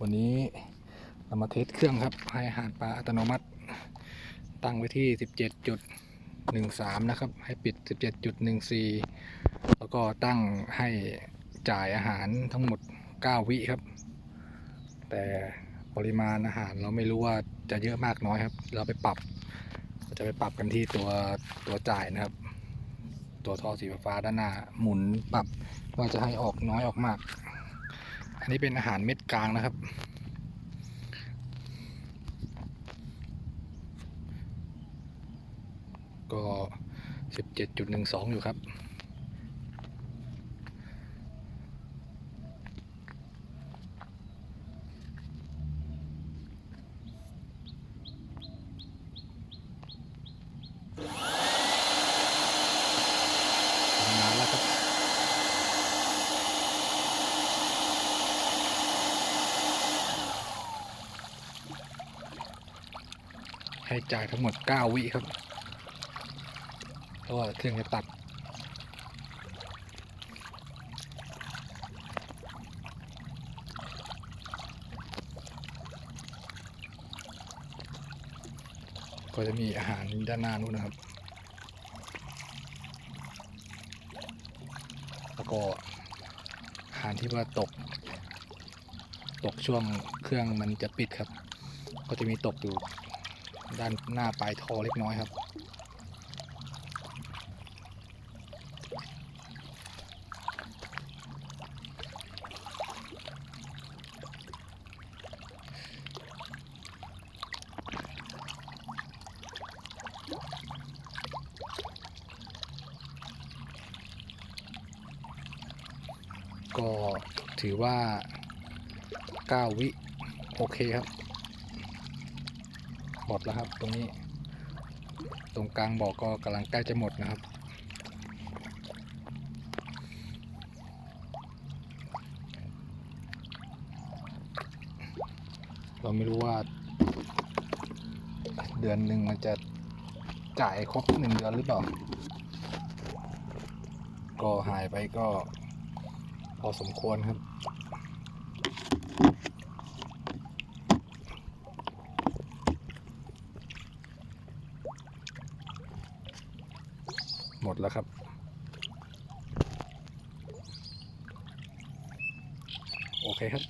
วันนี้เรามาเทสเครื่องครับให้อาหารปลาอัตโนมัติ ตั้งไว้ที่ 17.13 นะครับ ให้ปิด 17.14 แล้วก็ตั้งให้จ่ายอาหารทั้งหมด 9 วิครับ แต่ปริมาณอาหารเราไม่รู้ว่าจะเยอะมากน้อยครับ เราไปปรับเราจะไปปรับกันที่ตัวตัวจ่ายนะครับ ตัวท่อสีฟ้าด้านหน้าหมุนปรับว่าจะให้ออกน้อยออกมาก อันนี้เป็นอาหารเม็ดกลางนะครับ ก็17.12อยู่ครับ ทำงานแล้วครับ ให้จ่ายทั้งหมด 9 วิครับเพราะว่าเครื่องจะตัด ก็จะมีอาหารด้านหน้านู้นนะครับ แล้วก็อาหารที่ว่าตก ตกช่วงเครื่องมันจะปิดครับ ก็จะมีตกอยู่ ด้านหน้าปลายท่อเล็กน้อยครับ ก็ถือว่า 9 วิ โอเคครับ หมดแล้วครับ ตรงนี้ ตรงกลางบ่อก็กำลังใกล้จะหมดนะครับ เราไม่รู้ว่า เดือนหนึ่งมันจะจ่ายครบหนึ่งเดือนหรือเปล่า ก็หายไปก็พอสมควรครับ หมดแล้วครับ โอเคครับ